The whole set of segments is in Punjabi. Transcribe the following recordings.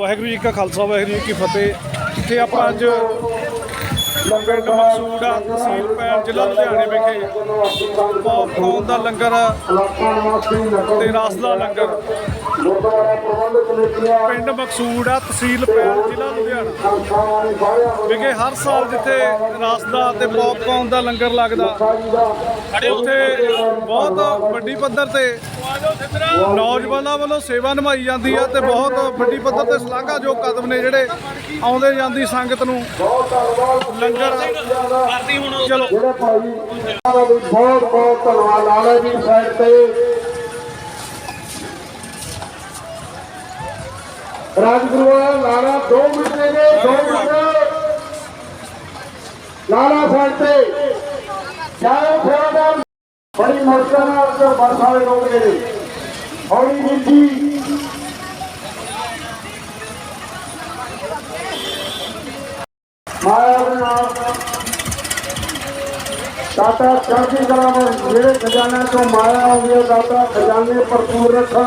ਵਾਹਿਗੁਰੂ ਜੀ ਕਾ ਖਾਲਸਾ, ਵਾਹਿਗੁਰੂ ਜੀ ਕੀ ਫਤਿਹ। ਜਿੱਥੇ ਆਪਾਂ ਅੱਜ ਪਿੰਡ ਮਕਸੂੜਾ ਤਹਿਸੀਲ ਪੈਣ ਜ਼ਿਲ੍ਹਾ ਲੁਧਿਆਣੇ ਵਿਖੇ ਪੌਪਕੌਰਨ ਦਾ ਲੰਗਰ ਤੇ ਰਸ ਦਾ ਲੰਗਰ। ਪਿੰਡ ਮਕਸੂੜਾ ਤਹਿਸੀਲ ਪੈਣ ਜ਼ਿਲ੍ਹਾ ਲੁਧਿਆਣਾ ਵਿਖੇ ਹਰ ਸਾਲ ਜਿੱਥੇ ਰਸ ਦਾ ਤੇ ਪੌਪਕੌਰਨ ਦਾ ਲੰਗਰ ਲੱਗਦਾ, ਉੱਥੇ ਬਹੁਤ ਵੱਡੀ ਪੱਧਰ ਤੇ ਨੌਜਵਾਨਾਂ ਵੱਲੋਂ ਸੇਵਾ ਨਿਭਾਈ ਜਾਂਦੀ ਆ ਤੇ ਬਹੁਤ ਵੱਡੀ ਪੱਧਰ ਤੇ ਸ਼ਲਾਘਾਯੋਗ ਕਦਮ ਨੇ ਜਿਹੜੇ ਆਉਂਦੇ ਜਾਂਦੀ ਸੰਗਤ ਨੂੰ। ਲੰਗਰ ਚਲੋ। ਜਿਹੜੇ ਭਾਈ ਬਹੁਤ ਬਹੁਤ ਧੰਨਵਾਦ। ਲਾਲਾ ਜੀ ਸਾਈਡ ਤੇ। ਰਾਜਗੁਰੂ ਲਾਲਾ 2 ਮਿੰਟ ਦੇ ਨੇ 2 ਮਿੰਟ। ਲਾਲਾ ਸਾਈਡ ਤੇ। ਜਾਓ ਫੇਰਾ ਬੜੀ ਮੁਸ਼ਕਲ ਨਾਲ ਬਰਸਾਲੇ ਲੋਕ ਨੇ। ਹੌਲੀ ਵੀਰ ਜੀ ਮਾਇਆ ਦੇ ਦਾਤਾ ਚੜ੍ਹਦੀ ਕਲਾ ਵਿੱਚ ਜਿਹੜੇ ਖਜ਼ਾਨੇ ਤੋਂ ਮਾਇਆ ਆਉਂਦੀ ਹੈ ਦਾਤਾ ਖਜ਼ਾਨੇ ਭਰਪੂਰ ਰੱਖਾ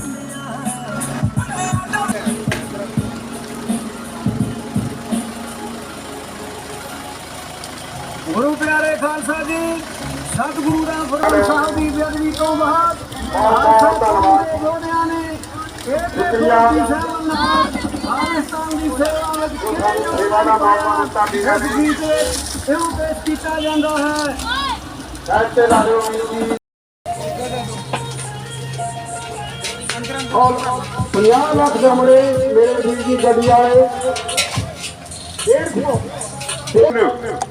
ਗੁਰੂ ਪਿਆਰੇ ਖਾਲਸਾ ਜੀ ਸਤਿਗੁਰੂ ਦਾ ਫਰਮਾਨ ਸਾਹਿਬ ਦੀ ਬੇਅਦਬੀ ਤੋਂ ਬਾਅਦ ਖਾਲਸਾ ਦੇ ਯੋਧਿਆਂ ਨੇ ਇਹਦੇ ਗੁਰੂ ਸਾਹਿਬ ਨਾਲ ਪਾਕਿਸਤਾਨ ਦੀ ਸੇਵਾ ਵਿੱਚ ਕਿਹੜੇ ਵਾਲਾ ਬਾਬਾ ਸਾਡੀ ਹੈ ਜੀ ਤੇ ਇਹੋ ਪੇਸ਼ ਕੀਤਾ ਜਾਂਦਾ ਹੈ। ਸੱਚੇ ਲਾਲੋ ਜੀ ਔਰ 50 ਲੱਖ ਦੇ ਮੁੰਡੇ ਮੇਰੇ ਵੀਰ ਜੀ ਗੱਡੀ ਵਾਲੇ। 150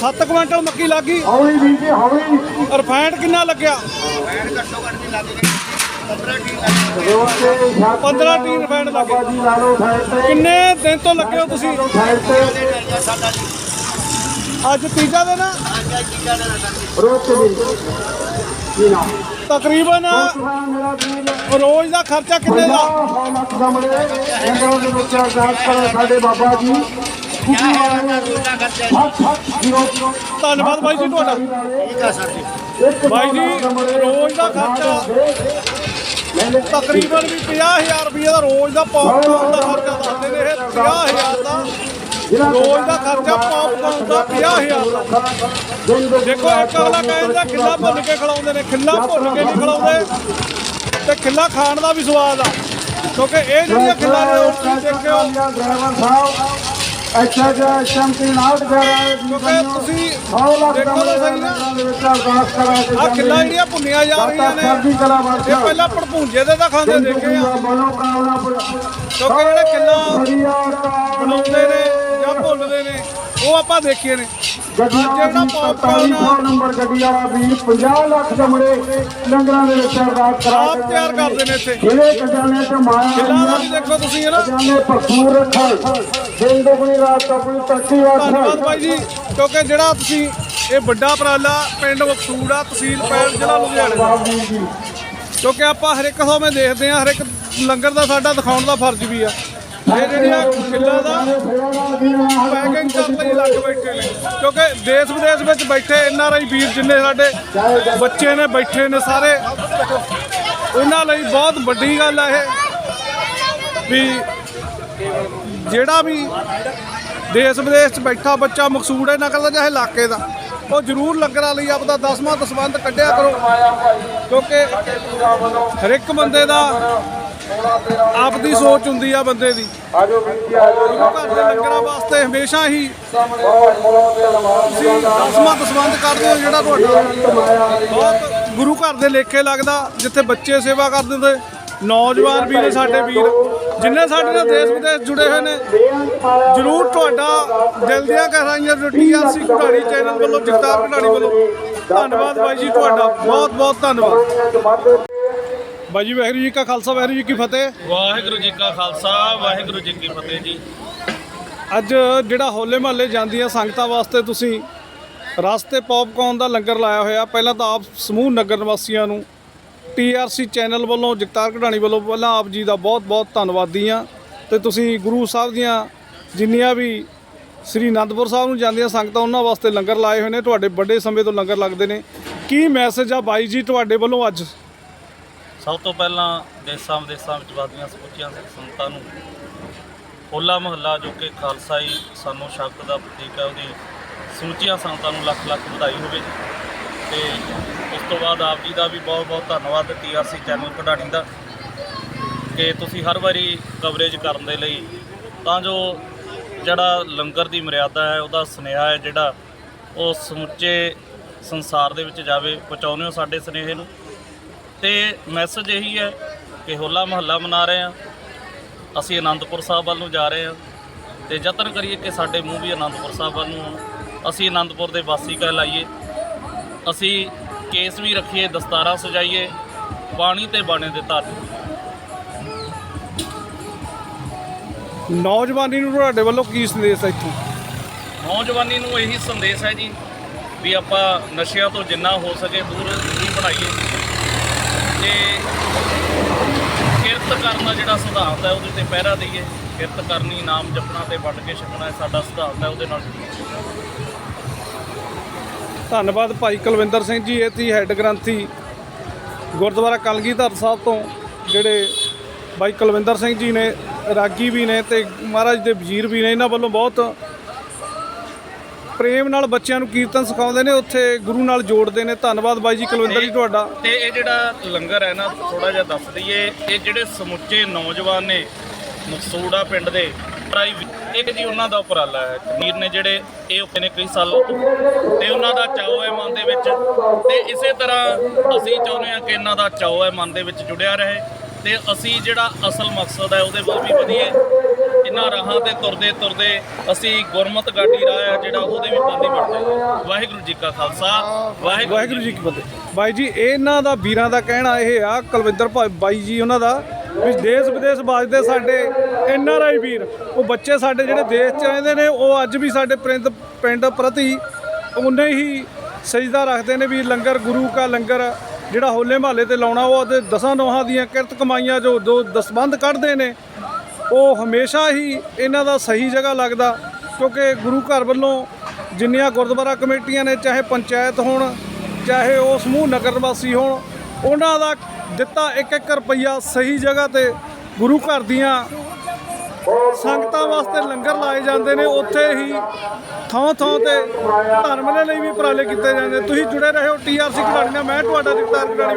7 ਕੁਇੰਟਲ ਮੱਕੀ ਲੱਗੀ ਹੌਲੀ ਵੀਰ ਜੀ ਹੌਲੀ। ਰਿਫਾਈਨਡ ਕਿੰਨਾ ਲੱਗਿਆ? 15 ਟੀਨ ਰਿਫਾਈਨਡ ਲੱਗੇ ਬਾਬਾ ਜੀ ਲਾ ਲਓ ਸਾਈਡ ਤੇ ਕਿੰਨੇ ਦਿਨ ਤੋਂ ਲੱਗੇ ਹੋ ਤੁਸੀਂ? ਤੇ ਅੱਜ ਤੀਜਾ ਦਿਨ ਆ? ਵੀ ਤਕਰੀਬਨ ਰੋਜ਼ ਦਾ ਖਰਚਾ ਕਿੰਨੇ ਦਾ? ਸਾਡੇ ਬਾਬਾ ਜੀ। ਧੰਨਵਾਦ ਬਾਈ ਜੀ ਤੁਹਾਡਾ। ਬਾਈ ਜੀ ਰੋਜ਼ ਦਾ ਖਰਚਾ। ਤਕਰੀਬਨ ਵੀ 50000 ਰੁਪਏ ਦਾ ਰੋਜ਼ ਦਾ ਪੌਪਕਾਰਨ ਦਾ ਖਰਚਾ ਦੱਸਦੇ ਨੇ ਇਹ। 50000 ਦਾ ਰੋਜ਼ ਦਾ ਖਰਚਾ ਪੌਪਕਾਰਨ ਦਾ 50000 ਦਾ। ਦੇਖੋ ਇੱਕ ਅਗਲਾ ਕਹਿੰਦਾ ਖਿੱਲਾ ਭੁੰਨ ਕੇ ਖਿਲਾਉਂਦੇ ਨੇ ਖਿੱਲਾ ਭੁੰਨ ਕੇ ਨਹੀਂ ਖਿਲਾਉਂਦੇ। ਤੇ ਖਿੱਲਾ ਖਾਣ ਦਾ ਵੀ ਸਵਾਦ ਆ। ਕਿਉਂਕਿ ਇਹ ਜਿਹੜੀਆਂ ਖਿੱਲਾ ਨੇ ਉਹ ਦੇਖਿਓ। ਡਰਾਈਵਰ ਸਾਹਿਬ ਅੱਛਾ ਜੀ ਰਹੇ ਕਿਉਂਕਿ ਤੁਸੀਂ ਸੌ ਲੱਖ ਸਹੀ ਨਾ। ਦੇ ਵਿੱਚ ਅਰਦਾਸ ਕਰਾ ਕੇ ਆ ਖਿੱਲਾ ਜਿਹੜੀਆਂ ਭੁੰਨੀਆਂ ਜਾ ਰਹੀਆਂ ਨੇ। ਕਲਾ ਇਹ ਪਹਿਲਾਂ ਭੜਪੂੰਜੇ ਦੇ ਤਾਂ ਖਾਂਦੇ ਦੇਖੇ ਆ। ਕਿਉਂਕਿ ਜਿਹੜੇ ਬੜੀਆ ਬਣਾਉਂਦੇ ਨੇ ਜਾਂ ਭੁੰਨਦੇ ਨੇ ਉਹ ਆਪਾਂ ਦੇਖੇ ਨੇ। ਗੱਡੀ ਜਿਹੜਾ popcorn ਆ, ਨੰਬਰ ਗੱਡੀ ਵਾਲਾ ਵੀ 50 ਲੱਖ ਜਮੜੇ ਲੰਗਰਾਂ ਦੇ ਵਿੱਚ ਅਰਦਾਸ ਕਰਾ ਆਪ ਤਿਆਰ ਕਰਦੇ ਨੇ ਇੱਥੇ। ਜਿਹੜੇ ਖਜ਼ਾਨੇ ਤੇ ਮਾਇਆ ਖਿੱਲਾ ਦਾ ਵੀ ਦੇਖੋ ਤੁਸੀਂ ਹੈ ਨਾ। ਖਜ਼ਾਨੇ ਭਰਪੂਰ ਰੱਖਣ। ਦਿਨ ਦੁਗਣੀ ਰਾਤ ਚੌਗਣੀ ਤਰੱਕੀ ਧੰਨਵਾਦ ਵਾਸਤੇ ਬਾਈ ਜੀ ਕਿਉਂਕਿ ਜਿਹੜਾ ਤੁਸੀਂ ਇਹ ਵੱਡਾ ਉਪਰਾਲਾ ਪਿੰਡ ਮਕਸੂੜਾ ਤਹਿਸੀਲ ਪੈਣ ਜ਼ਿਲ੍ਹਾ ਲੁਧਿਆਣਾ ਕਿਉਂਕਿ ਆਪਾਂ ਹਰ ਇੱਕ ਸਮੇਂ ਦੇਖਦੇ ਹਾਂ ਹਰ ਇੱਕ ਲੰਗਰ ਦਾ ਸਾਡਾ ਦਿਖਾਉਣ ਦਾ ਫਰਜ਼ ਵੀ ਆ। ਇਹ ਜਿਹੜੀਆਂ ਖਿੱਲਾ ਦਾ ਲੱਗ ਬੈਠੇ ਨੇ। ਕਿਉਂਕਿ ਦੇਸ਼ ਵਿਦੇਸ਼ ਵਿੱਚ ਬੈਠੇ ਐਨ ਆਰ ਆਈ ਵੀਰ ਜਿੰਨੇ ਸਾਡੇ ਬੱਚੇ ਨੇ, ਬੈਠੇ ਨੇ ਸਾਰੇ। ਉਹਨਾਂ ਲਈ ਬਹੁਤ ਵੱਡੀ ਗੱਲ ਹੈ ਇਹ ਵੀ ਜਿਹੜਾ ਵੀ ਦੇਸ਼ ਵਿਦੇਸ਼ 'ਚ ਬੈਠਾ ਬੱਚਾ ਮਕਸੂਦ ਹੈ ਨਕਲ ਦਾ ਚਾਹੇ ਇਲਾਕੇ ਦਾ, ਉਹ ਜ਼ਰੂਰ ਲੰਗਰਾਂ ਲਈ ਆਪਦਾ ਦਸਵਾਂ ਦਸਵੰਧ ਕੱਢਿਆ ਕਰੋ। ਕਿਉਂਕਿ ਹਰ ਇੱਕ ਬੰਦੇ ਦਾ ਆਪਦੀ ਸੋਚ ਹੁੰਦੀ ਆ ਬੰਦੇ ਦੀ। ਆਜੋ ਵੀਰ ਜੀ ਆਜੋ। ਘਰ ਦੇ ਲੰਗਰਾਂ ਵਾਸਤੇ ਹਮੇਸ਼ਾ ਹੀ ਤੁਸੀਂ ਦਸਵਾਂ ਦਸਵੰਧ ਕਰਦੇ ਹੋ ਜਿਹੜਾ ਤੁਹਾਡਾ। ਬਹੁਤ ਗੁਰੂ ਘਰ ਦੇ ਲੇਖੇ ਲੱਗਦਾ ਜਿੱਥੇ ਬੱਚੇ ਸੇਵਾ ਕਰਦੇ ਤੇ ਨੌਜਵਾਨ ਵੀ ਨੇ ਸਾਡੇ ਵੀਰ ਜਿੰਨੇ ਸਾਡੇ ਨਾਲ ਦੇਸ਼ ਵਿਦੇਸ਼ ਜੁੜੇ ਹੋਏ ਨੇ ਜਰੂਰ ਤੁਹਾਡਾ ਦਿਲ ਦੀਆਂ ਤੋਂ ਟੀਆਰਸੀ ਘੜਾੜੀ ਚੈਨਲ ਵੱਲੋਂ ਜਗਤਾਰ ਘੜਾੜੀ ਵੱਲੋਂ। ਧੰਨਵਾਦ ਬਾਈ ਜੀ ਤੁਹਾਡਾ ਬਹੁਤ ਬਹੁਤ ਧੰਨਵਾਦ। ਬਾਈ ਜੀ ਵਾਹਿਗੁਰੂ ਜੀ ਕਾ ਖਾਲਸਾ ਵਾਹਿਗੁਰੂ ਜੀ ਕੀ ਫਤਿਹ। ਵਾਹਿਗੁਰੂ ਜੀ ਕਾ ਖਾਲਸਾ ਵਾਹਿਗੁਰੂ ਜੀ ਕੀ ਫਤਿਹ ਜੀ। ਅੱਜ ਜਿਹੜਾ ਹੋਲੇ ਮਹੱਲੇ ਜਾਂਦੀਆਂ ਸੰਗਤਾਂ ਵਾਸਤੇ ਤੁਸੀਂ ਰਸਤੇ ਪੌਪਕੌਰਨ ਦਾ ਲੰਗਰ ਲਾਇਆ ਹੋਇਆ। ਪਹਿਲਾਂ ਤਾਂ ਆਪ ਸਮੂਹ ਨਗਰ ਨਿਵਾਸੀਆਂ ਨੂੰ ਟੀਆਰਸੀ ਚੈਨਲ ਵੱਲੋਂ ਜਗਤਾਰ ਕਢਾਣੀ ਵੱਲੋਂ ਪਹਿਲਾਂ ਆਪ ਜੀ ਦਾ ਬਹੁਤ-ਬਹੁਤ ਧੰਨਵਾਦੀ ਹਾਂ। ਤੇ ਤੁਸੀਂ ਗੁਰੂ ਸਾਹਿਬ ਦੀਆਂ ਜਿੰਨੀਆਂ ਵੀ ਸ੍ਰੀ ਅਨੰਦਪੁਰ ਸਾਹਿਬ ਨੂੰ ਜਾਂਦੀਆਂ ਸੰਗਤਾਂ ਉਹਨਾਂ ਵਾਸਤੇ ਲੰਗਰ ਲਾਏ ਹੋਏ ਨੇ। ਤੁਹਾਡੇ ਵੱਡੇ ਸਮੇਂ ਤੋਂ ਲੰਗਰ ਲੱਗਦੇ ਨੇ। ਕੀ ਮੈਸੇਜ ਆ ਬਾਈ ਜੀ ਤੁਹਾਡੇ ਵੱਲੋਂ ਅੱਜ? ਸਭ ਤੋਂ ਪਹਿਲਾਂ ਦੇਸਾਂ ਵਿਦੇਸਾਂ ਵਿੱਚ ਵਸਦੀਆਂ ਸਮੁੱਚੀਆਂ ਸਿੱਖ ਸੰਗਤਾਂ ਨੂੰ ਹੋਲਾ ਮਹੱਲਾ ਜੋ ਕਿ ਖਾਲਸਾ ਹੀ ਸਾਨੂੰ ਸ਼ਬਦ ਦਾ ਪ੍ਰਤੀਕ ਹੈ, ਉਹਦੀ ਸਮੁੱਚੀਆਂ ਸੰਗਤਾਂ ਨੂੰ ਲੱਖ ਲੱਖ ਵਧਾਈ ਹੋਵੇ ਜੀ। ਤੇ ਉਸ ਤੋਂ ਬਾਅਦ ਆਪ ਜੀ ਦਾ ਵੀ ਬਹੁਤ ਬਹੁਤ ਧੰਨਵਾਦ ਟੀਆਰਸੀ ਚੈਨਲ ਕਢਾਣੀ ਦਾ, ਕਿ ਤੁਸੀਂ ਹਰ ਵਾਰੀ ਕਵਰੇਜ ਕਰਨ ਦੇ ਲਈ, ਤਾਂ ਜੋ ਜਿਹੜਾ ਲੰਗਰ ਦੀ ਮਰਿਆਦਾ ਹੈ, ਉਹਦਾ ਸੁਨੇਹਾ ਹੈ ਜਿਹੜਾ ਉਹ ਸਮੁੱਚੇ ਸੰਸਾਰ ਦੇ ਵਿੱਚ ਜਾਵੇ, ਪਹੁੰਚਾਉਂਦੇ ਹੋ ਸਾਡੇ ਸੁਨੇਹੇ ਨੂੰ। ਤੇ ਮੈਸੇਜ ਇਹੀ ਹੈ ਕਿ ਹੋਲਾ ਮਹੱਲਾ ਮਨਾ ਰਹੇ ਹਾਂ। ਅਸੀਂ ਆਨੰਦਪੁਰ ਸਾਹਿਬ ਵੱਲ ਨੂੰ ਜਾ ਰਹੇ ਹਾਂ ਤੇ ਯਤਨ ਕਰੀਏ ਕਿ ਸਾਡੇ ਮੂੰਹ ਵੀ ਆਨੰਦਪੁਰ ਸਾਹਿਬ ਵੱਲ ਨੂੰ ਹੋਣ। ਅਸੀਂ ਆਨੰਦਪੁਰ ਦੇ ਵਾਸੀ ਕਹਿਲਾਈਏ। ਅਸੀਂ ਕੇਸ ਵੀ ਰੱਖੀਏ ਦਸਤਾਰਾਂ ਸਜਾਈਏ ਬਾਣੀ ਤੇ ਬਾਣੇ ਦੇ ਧਾਰ ਨੌਜਵਾਨੀ ਨੂੰ ਤੁਹਾਡੇ ਵੱਲੋਂ ਕੀ ਸੰਦੇਸ਼ ਹੈ ਇੱਥੋਂ? ਨੌਜਵਾਨੀ ਨੂੰ ਇਹੀ ਸੰਦੇਸ਼ ਹੈ ਜੀ ਵੀ ਆਪਾਂ ਨਸ਼ਿਆਂ ਤੋਂ ਜਿੰਨਾ ਹੋ ਸਕੇ ਦੂਰ ਦੂਰੀ ਬਣਾਈਏ। ਤੇ ਕਿਰਤ ਕਰਨ ਦਾ ਜਿਹੜਾ ਸਿਧਾਂਤ ਹੈ, ਉਹਦੇ ਤੇ ਪਹਿਰਾ ਦਈਏ। ਕਿਰਤ ਕਰਨੀ, ਨਾਮ ਜਪਣਾ ਤੇ ਵੱਢ ਕੇ ਛਕਣਾ ਸਾਡਾ ਸਿਧਾਂਤ ਹੈ, ਉਹਦੇ ਨਾਲ ਧੰਨਵਾਦ ਭਾਈ ਕੁਲਵਿੰਦਰ ਸਿੰਘ ਜੀ, ਇਹ ਤੀ ਹੈੱਡ ਗ੍ਰੰਥੀ ਗੁਰਦੁਆਰਾ ਕਲਗੀਧਰ ਸਾਹਿਬ ਤੋਂ, ਜਿਹੜੇ ਭਾਈ ਕੁਲਵਿੰਦਰ ਸਿੰਘ ਜੀ ਨੇ, ਰਾਗੀ ਵੀ ਨੇ ਤੇ ਮਹਾਰਾਜ ਦੇ ਵਜ਼ੀਰ ਵੀ ਨੇ, ਇਹਨਾਂ ਵੱਲੋਂ ਬਹੁਤ ਪ੍ਰੇਮ ਨਾਲ ਬੱਚਿਆਂ ਨੂੰ ਕੀਰਤਨ ਸਿਖਾਉਂਦੇ ਨੇ, ਉੱਥੇ ਗੁਰੂ ਨਾਲ ਜੋੜਦੇ ਨੇ। ਧੰਨਵਾਦ ਬਾਈ ਜੀ, ਕੁਲਵਿੰਦਰ ਜੀ ਤੁਹਾਡਾ। ਤੇ ਇਹ ਜਿਹੜਾ ਲੰਗਰ ਹੈ ਨਾ ਥੋੜਾ ਜਿਹਾ ਦੱਸ ਦਈਏ, ਇਹ ਜਿਹੜੇ ਸਮੁੱਚੇ ਨੌਜਵਾਨ ਨੇ ਮਕਸੂੜਾ ਪਿੰਡ ਦੇ, ਪ੍ਰਾਈ ਇੱਕ ਜੀ ਉਹਨਾਂ ਦਾ ਉਪਰਾਲਾ ਹੈ। ਕਮੀਰ ਨੇ ਜਿਹੜੇ ਇਹ ਉੱਪਰ ਨੇ ਕਈ ਸਾਲਾਂ ਤੋਂ। ਤੇ ਉਹਨਾਂ ਦਾ ਚਾਅ ਹੈ ਮਨ ਦੇ ਵਿੱਚ। ਤੇ ਇਸੇ ਤਰ੍ਹਾਂ ਅਸੀਂ ਚਾਹੁੰਦੇ ਹਾਂ ਕਿ ਇਹਨਾਂ ਦਾ ਚਾਅ ਹੈ ਮਨ ਦੇ ਵਿੱਚ ਜੁੜਿਆ ਰਹੇ। ਤੇ ਅਸੀਂ ਜਿਹੜਾ ਅਸਲ ਮਕਸਦ ਹੈ, ਉਹਦੇ ਵੱਲ ਵੀ ਵਧੀਏ। ਇਹਨਾਂ ਰਾਹਾਂ ਤੇ ਤੁਰਦੇ ਤੁਰਦੇ ਅਸੀਂ ਗੁਰਮਤ ਗਾਡੀ ਰਾਹ ਹੈ ਜਿਹੜਾ ਉਹਦੇ ਵੀ ਬੰਦੀ ਬਣ ਵਾਹਿਗੁਰੂ ਜੀ ਕਾ ਖਾਲਸਾ, ਵਾਹਿਗੁਰੂ ਜੀ ਕੀ ਫਤਿਹ। ਬਾਈ ਜੀ, ਇਹਨਾਂ ਦਾ ਵੀਰਾਂ ਦਾ ਕਹਿਣਾ ਇਹ ਆ, ਕੁਲਵਿੰਦਰ ਬਾਈ ਜੀ ਉਹਨਾਂ ਦਾ, ਵੀ ਦੇਸ਼ ਵਿਦੇਸ਼ ਵੱਜਦੇ ਸਾਡੇ ਐਨ ਆਰ ਆਈ ਵੀਰ। ਉਹ ਬੱਚੇ ਸਾਡੇ ਜਿਹੜੇ ਦੇਸ਼ ਚ ਰਹਿੰਦੇ ਨੇ, ਉਹ ਅੱਜ ਵੀ ਸਾਡੇ ਪਿੰਡ ਪਿੰਡ ਪ੍ਰਤੀ ਉਨੇ ਹੀ ਸਜਦਾ ਰੱਖਦੇ ਨੇ ਵੀ ਲੰਗਰ ਗੁਰੂ ਕਾ ਲੰਗਰ, ਜਿਹੜਾ ਹੋਲੇ ਮਹੱਲੇ ਤੇ ਲਾਉਣਾ, ਉਹ ਉਹਦੇ ਦਸਾਂ ਨੋਹਾਂ ਦੀਆਂ ਕਿਰਤ ਕਮਾਈਆਂ ਜੋ ਦੋ ਦਸਬੰਧ ਕੱਢਦੇ ਨੇ। ਉਹ ਹਮੇਸ਼ਾ ਹੀ ਇਹਨਾਂ ਦਾ ਸਹੀ ਜਗ੍ਹਾ ਲੱਗਦਾ, ਕਿਉਂਕਿ ਗੁਰੂ ਘਰ ਵੱਲੋਂ ਜਿੰਨੀਆਂ ਗੁਰਦੁਆਰਾ ਕਮੇਟੀਆਂ ਨੇ, ਚਾਹੇ ਪੰਚਾਇਤ ਹੋਣ, ਚਾਹੇ ਉਹ ਸਮੂਹ ਨਗਰ ਨਿਵਾਸੀ ਹੋਣ, ਉਹਨਾਂ ਦਾ ਦਿੱਤਾ ਇੱਕ ਇੱਕ ਰੁਪਈਆ ਸਹੀ ਜਗ੍ਹਾ ਤੇ ਗੁਰੂ ਘਰ ਦੀਆਂ ਸੰਗਤਾਂ ਵਾਸਤੇ ਲੰਗਰ ਲਾਏ ਜਾਂਦੇ ਨੇ। ਉੱਥੇ ਹੀ ਥਾਂ ਥਾਂ ਤੇ ਧਰਮ ਦੇ ਲਈ ਵੀ ਉਪਰਾਲੇ ਕੀਤੇ ਜਾਂਦੇ ਤੁਸੀਂ ਜੁੜੇ ਰਹੋ ਟੀਆਰਸੀ ਖਿਡਾਰੀ ਨਾਲ। ਮੈਂ ਤੁਹਾਡਾ ਜਗਤਾਰ ਕਢਾਣੀ